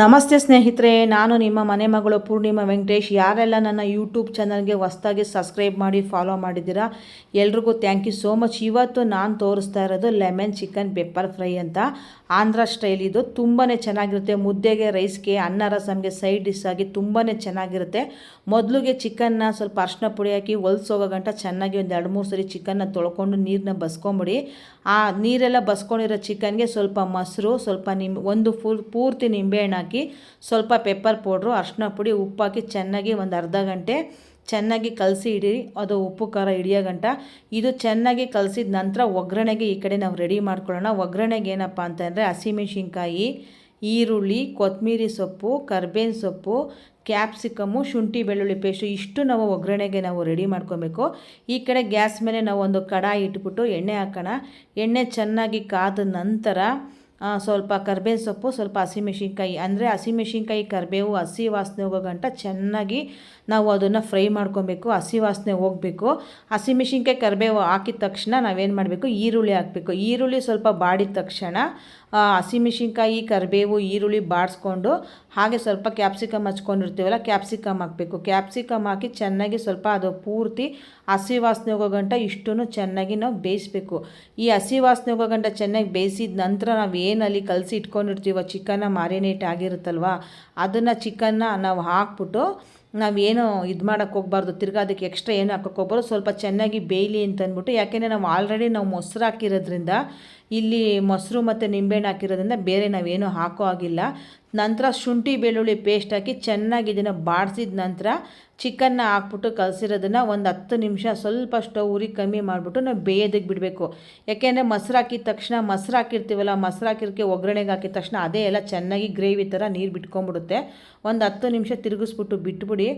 ನಮಸ್ತೆ ಸ್ನೇಹಿತರೆ, ನಾನು ನಿಮ್ಮ ಮನೆ ಮಗಳು ಪೂರ್ಣಿಮಾ ವೆಂಕಟೇಶ್. ಯಾರೆಲ್ಲ ನನ್ನ ಯೂಟ್ಯೂಬ್ ಚಾನಲ್ಗೆ ಹೊಸ್ದಾಗಿ ಸಬ್ಸ್ಕ್ರೈಬ್ ಮಾಡಿ ಫಾಲೋ ಮಾಡಿದ್ದೀರಾ, ಎಲ್ರಿಗೂ ಥ್ಯಾಂಕ್ ಯು ಸೋ ಮಚ್ ಇವತ್ತು ನಾನು ತೋರಿಸ್ತಾ ಇರೋದು ಲೆಮನ್ ಚಿಕನ್ ಪೆಪ್ಪರ್ ಫ್ರೈ ಅಂತ. ಆಂಧ್ರ ಸ್ಟೈಲ್ ಇದು. ತುಂಬಾ ಚೆನ್ನಾಗಿರುತ್ತೆ. ಮುದ್ದೆಗೆ ರೈಸ್ಗೆ ಅನ್ನ ರಸಮ್ಗೆ ಸೈಡ್ ಡಿಶ್ ಆಗಿ ತುಂಬಾ ಚೆನ್ನಾಗಿರುತ್ತೆ. ಮೊದಲಿಗೆ ಚಿಕನ್ನ ಸ್ವಲ್ಪ ಅರ್ಶಿನ ಪುಡಿ ಹಾಕಿ ಹೊಲ್ಸೋಗೋ ಗಂಟ ಚೆನ್ನಾಗಿ ಒಂದು ಎರಡು ಮೂರು ಸರಿ ಚಿಕನ್ನ ತೊಳ್ಕೊಂಡು ನೀರನ್ನ ಬಸ್ಕೊಂಬಿಡಿ. ಆ ನೀರೆಲ್ಲ ಬಸ್ಕೊಂಡಿರೋ ಚಿಕನ್ಗೆ ಸ್ವಲ್ಪ ಮೊಸರು, ಸ್ವಲ್ಪ ನಿಮ್ ಒಂದು ಫುಲ್ ಪೂರ್ತಿ ನಿಂಬೆಹಣ್ಣು ಹಾಕಿ ಸ್ವಲ್ಪ ಪೆಪ್ಪರ್ ಪೌಡ್ರು ಅರ್ಶಿನ ಪುಡಿ ಉಪ್ಪಾಕಿ ಚೆನ್ನಾಗಿ ಒಂದು ಅರ್ಧ ಗಂಟೆ ಚೆನ್ನಾಗಿ ಕಲಸಿ ಇಡಿ. ಅದು ಉಪ್ಪು, ಖಾರ ಹಿಡಿಯೋ ಗಂಟ. ಇದು ಚೆನ್ನಾಗಿ ಕಲಸಿದ ನಂತರ ಒಗ್ಗರಣೆಗೆ ಈ ಕಡೆ ನಾವು ರೆಡಿ ಮಾಡ್ಕೊಳ್ಳೋಣ. ಒಗ್ಗರಣೆಗೆ ಏನಪ್ಪ ಅಂತಂದರೆ ಹಸಿಮೆಣ್ಸಿನ್ಕಾಯಿ, ಈರುಳ್ಳಿ ಕೊತ್ತಂಬರಿ ಸೊಪ್ಪು, ಕರ್ಬೇವಿನ ಸೊಪ್ಪು ಕ್ಯಾಪ್ಸಿಕಮ್ಮು ಶುಂಠಿ ಬೆಳ್ಳುಳ್ಳಿ ಪೇಸ್ಟು ಇಷ್ಟು ನಾವು ಒಗ್ಗರಣೆಗೆ ನಾವು ರೆಡಿ ಮಾಡ್ಕೊಬೇಕು. ಈ ಕಡೆ ಗ್ಯಾಸ್ ಮೇಲೆ ನಾವು ಒಂದು ಕಡಾಯಿ ಇಟ್ಬಿಟ್ಟು ಎಣ್ಣೆ ಹಾಕೋಣ. ಎಣ್ಣೆ ಚೆನ್ನಾಗಿ ಕಾದ ನಂತರ ಸ್ವಲ್ಪ ಕರ್ಬೇವಿನ ಸೊಪ್ಪು, ಸ್ವಲ್ಪ ಹಸಿಮೆಣ್ಸಿನ್ಕಾಯಿ. ಅಂದರೆ ಹಸಿಮೆಣ್ಸಿನ್ಕಾಯಿ, ಕರಿಬೇವು, ಹಸಿ ವಾಸನೆ ಹೋಗೋ ಗಂಟ ಚೆನ್ನಾಗಿ ನಾವು ಅದನ್ನು ಫ್ರೈ ಮಾಡ್ಕೊಬೇಕು, ಹಸಿ ವಾಸನೆ ಹೋಗಬೇಕು. ಹಸಿಮೆಣ್ಸಿನ್ಕಾಯಿ, ಕರಿಬೇವು ಹಾಕಿದ ತಕ್ಷಣ ನಾವೇನು ಮಾಡಬೇಕು? ಈರುಳ್ಳಿ ಹಾಕಬೇಕು. ಈರುಳ್ಳಿ ಸ್ವಲ್ಪ ಬಾಡಿದ ತಕ್ಷಣ ಹಸಿಮೆಣ್ಸಿನ್ಕಾಯಿ ಕರಿಬೇವು, ಈರುಳ್ಳಿ ಬಾಡಿಸ್ಕೊಂಡು ಹಾಗೆ ಸ್ವಲ್ಪ ಕ್ಯಾಪ್ಸಿಕಮ್ ಹಚ್ಕೊಂಡಿರ್ತೀವಲ್ಲ ಕ್ಯಾಪ್ಸಿಕಮ್ ಹಾಕಬೇಕು. ಕ್ಯಾಪ್ಸಿಕಮ್ ಹಾಕಿ ಚೆನ್ನಾಗಿ ಸ್ವಲ್ಪ ಅದು ಪೂರ್ತಿ ಹಸಿ ವಾಸನೆ ಹೋಗೋ ಗಂಟ ಇಷ್ಟೂ ಚೆನ್ನಾಗಿ ನಾವು ಬೇಯಿಸ್ಬೇಕು. ಈ ಹಸಿ ವಾಸನೆ ಹೋಗೋ ಗಂಟ ಚೆನ್ನಾಗಿ ಬೇಯಿಸಿದ ನಂತರ ನಾವು ಏನಲ್ಲಿ ಕಲಸಿ ಇಟ್ಕೊಂಡಿರ್ತೀವೋ ಚಿಕನ್ನ ಮಾರಿನೇಟ್ ಆಗಿರುತ್ತಲ್ವ, ಅದನ್ನು ಚಿಕನ್ನ ನಾವು ಹಾಕ್ಬಿಟ್ಟು ನಾವೇನು ಇದು ಮಾಡೋಕ್ಕೆ ಹೋಗ್ಬಾರ್ದು, ತಿರ್ಗಾ ಅದಕ್ಕೆ ಎಕ್ಸ್ಟ್ರಾ ಏನು ಹಾಕೋಕ್ಕೆ ಹೋಗ್ಬಾರ್ದು, ಸ್ವಲ್ಪ ಚೆನ್ನಾಗಿ ಬೇಯಲಿ ಅಂತ ಅಂದ್ಬಿಟ್ಟು ಯಾಕೆಂದರೆ ನಾವು ಆಲ್ರೆಡಿ ನಾವು ಮೊಸರು ಹಾಕಿರೋದ್ರಿಂದ ಇಲ್ಲಿ ಮೊಸರು ಮತ್ತು ನಿಂಬೆಹಣ್ಣು ಹಾಕಿರೋದ್ರಿಂದ ಬೇರೆ ನಾವೇನು ಹಾಕೋ ಆಗಿಲ್ಲ ನಂತರ ಶುಂಠಿ, ಬೆಳ್ಳುಳ್ಳಿ ಪೇಸ್ಟ್ ಹಾಕಿ ಚೆನ್ನಾಗಿ ಇದನ್ನು ಬಾಡಿಸಿದ ನಂತರ ಚಿಕನ್ನ ಹಾಕ್ಬಿಟ್ಟು ಕಲಸಿರೋದನ್ನು ಒಂದು ಹತ್ತು ನಿಮಿಷ ಸ್ವಲ್ಪ ಸ್ಟವ್ ಉರಿ ಕಮ್ಮಿ ಮಾಡಿಬಿಟ್ಟು ನಾವು ಬೇಯೋದಕ್ಕೆ ಬಿಡಬೇಕು. ಯಾಕೆಂದರೆ ಮೊಸರು ಹಾಕಿದ ತಕ್ಷಣ ಮೊಸರು ಹಾಕಿರ್ತೀವಲ್ಲ, ಮೊಸರು ಹಾಕಿರೋಕ್ಕೆ ಒಗ್ಗರಣೆಗೆ ಹಾಕಿದ ತಕ್ಷಣ ಅದೇ ಎಲ್ಲ ಚೆನ್ನಾಗಿ ಗ್ರೇವಿ ಥರ ನೀರು ಬಿಟ್ಕೊಂಡ್ಬಿಡುತ್ತೆ. ಒಂದು ಹತ್ತು ನಿಮಿಷ ತಿರುಗಿಸ್ಬಿಟ್ಟು ಬಿಟ್ಬಿಡಿ.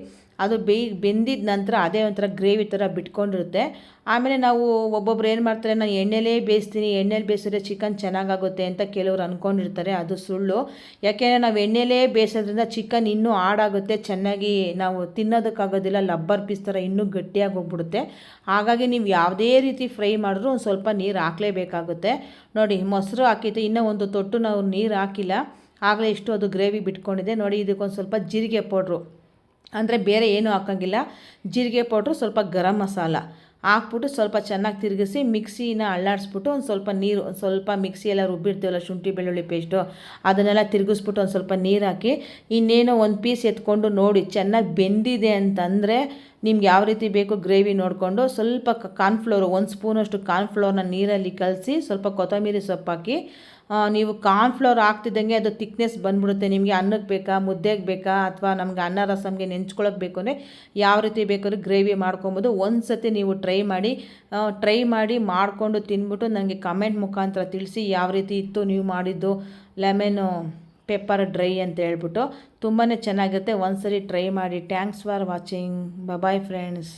ಅದು ಬೇಯ್, ಬೆಂದಿದ ನಂತರ ಅದೇ ಒಂಥರ ಗ್ರೇವಿ ಥರ ಬಿಟ್ಕೊಂಡಿರುತ್ತೆ. ಆಮೇಲೆ ನಾವು ಒಬ್ಬೊಬ್ರು ಏನು ಮಾಡ್ತಾರೆ, ನಾನು ಎಣ್ಣೆಲೇ ಬೇಯಿಸ್ತೀನಿ, ಎಣ್ಣೆಲಿ ಬೇಯಿಸಿದ್ರೆ ಚಿಕನ್ ಚೆನ್ನಾಗಾಗುತ್ತೆ ಅಂತ ಕೆಲವರು ಅಂದ್ಕೊಂಡಿರ್ತಾರೆ ಅದು ಸುಳ್ಳು. ಯಾಕೆಂದರೆ ನಾವು ಎಣ್ಣೆಲೇ ಬೇಯಿಸೋದ್ರಿಂದ ಚಿಕನ್ ಇನ್ನೂ ಹಾಡಾಗುತ್ತೆ, ಚೆನ್ನಾಗಿ ನಾವು ತಿನ್ನೋದಕ್ಕಾಗೋದಿಲ್ಲ, ಲಬ್ಬರ್ ಪೀಸ್ ಥರ ಇನ್ನೂ ಗಟ್ಟಿಯಾಗಿ ಹೋಗ್ಬಿಡುತ್ತೆ. ಹಾಗಾಗಿ ನೀವು ಯಾವುದೇ ರೀತಿ ಫ್ರೈ ಮಾಡಿದ್ರೂ ಒಂದು ಸ್ವಲ್ಪ ನೀರು ಹಾಕಲೇಬೇಕಾಗುತ್ತೆ. ನೋಡಿ, ಮೊಸರು ಹಾಕಿದ್ದೆ ಇನ್ನೂ ಒಂದು ತೊಟ್ಟು ನಾವು ನೀರು ಹಾಕಿಲ್ಲ. ಆಗಲೇ ಇಷ್ಟು ಅದು ಗ್ರೇವಿ ಬಿಟ್ಕೊಂಡಿದೆ. ನೋಡಿ, ಇದಕ್ಕೊಂದು ಸ್ವಲ್ಪ ಜೀರಿಗೆ ಪೌಡ್ರು. ಅಂದರೆ ಬೇರೆ ಏನೂ ಹಾಕೋಂಗಿಲ್ಲ. ಜೀರಿಗೆ ಪೌಡ್ರು ಸ್ವಲ್ಪ ಗರಂ ಮಸಾಲ. ಹಾಕ್ಬಿಟ್ಟು ಸ್ವಲ್ಪ ಚೆನ್ನಾಗಿ ತಿರುಗಿಸಿ ಮಿಕ್ಸಿನ ಅಳ್ಳಾಡಿಸ್ಬಿಟ್ಟು ಒಂದು ಸ್ವಲ್ಪ ನೀರು, ಒಂದು ಸ್ವಲ್ಪ ಮಿಕ್ಸಿಯೆಲ್ಲ ರುಬ್ಬಿರ್ತೀವಲ್ಲ ಶುಂಠಿ, ಬೆಳ್ಳುಳ್ಳಿ ಪೇಸ್ಟು ಅದನ್ನೆಲ್ಲ ತಿರುಗಿಸ್ಬಿಟ್ಟು ಒಂದು ಸ್ವಲ್ಪ ನೀರು ಹಾಕಿ ಇನ್ನೇನೋ ಒಂದು ಪೀಸ್ ಎತ್ಕೊಂಡು ನೋಡಿ ಚೆನ್ನಾಗಿ ಬೆಂದಿದೆ ಅಂತಂದರೆ ನಿಮ್ಗೆ ಯಾವ ರೀತಿ ಬೇಕು ಗ್ರೇವಿ ನೋಡಿಕೊಂಡು ಸ್ವಲ್ಪ ಕಾರ್ನ್ಫ್ಲೋರು ಒಂದು ಸ್ಪೂನಷ್ಟು ಕಾರ್ನ್ಫ್ಲೋರ್ನ ನೀರಲ್ಲಿ ಕಲಸಿ ಸ್ವಲ್ಪ ಕೊತ್ತಂಬರಿ ಸೊಪ್ಪು ಹಾಕಿ ನೀವು ಕಾರ್ನ್ಫ್ಲೋರ್ ಹಾಕ್ತಿದ್ದಂಗೆ ಅದು ತಿಕ್ನೆಸ್ ಬಂದ್ಬಿಡುತ್ತೆ. ನಿಮಗೆ ಅನ್ನಕ್ಕೆ ಬೇಕಾ, ಮುದ್ದೆಗೆ ಬೇಕಾ, ಅಥವಾ ನಮಗೆ ಅನ್ನ ರಸಮ್ಗೆ ನೆಂಚ್ಕೊಳಕ್ಕೆ ಬೇಕು ಅಂದರೆ ಯಾವ ರೀತಿ ಬೇಕಾದ್ರೂ ಗ್ರೇವಿ ಮಾಡ್ಕೊಬೋದು. ಒಂದು ಸತಿ ನೀವು ಟ್ರೈ ಮಾಡಿ ಟ್ರೈ ಮಾಡಿ ಮಾಡಿಕೊಂಡು ತಿಂದ್ಬಿಟ್ಟು ನನಗೆ ಕಮೆಂಟ್ ಮುಖಾಂತರ ತಿಳಿಸಿ ಯಾವ ರೀತಿ ಇತ್ತು ನೀವು ಮಾಡಿದ್ದು ಲೆಮನ್ನು ಪೆಪ್ಪರ್ ಡ್ರೈ ಅಂತ ಹೇಳ್ಬಿಟ್ಟು ತುಂಬಾ ಚೆನ್ನಾಗಿರುತ್ತೆ. ಒಂದು ಸರಿ ಟ್ರೈ ಮಾಡಿ. Thanks for watching. Bye friends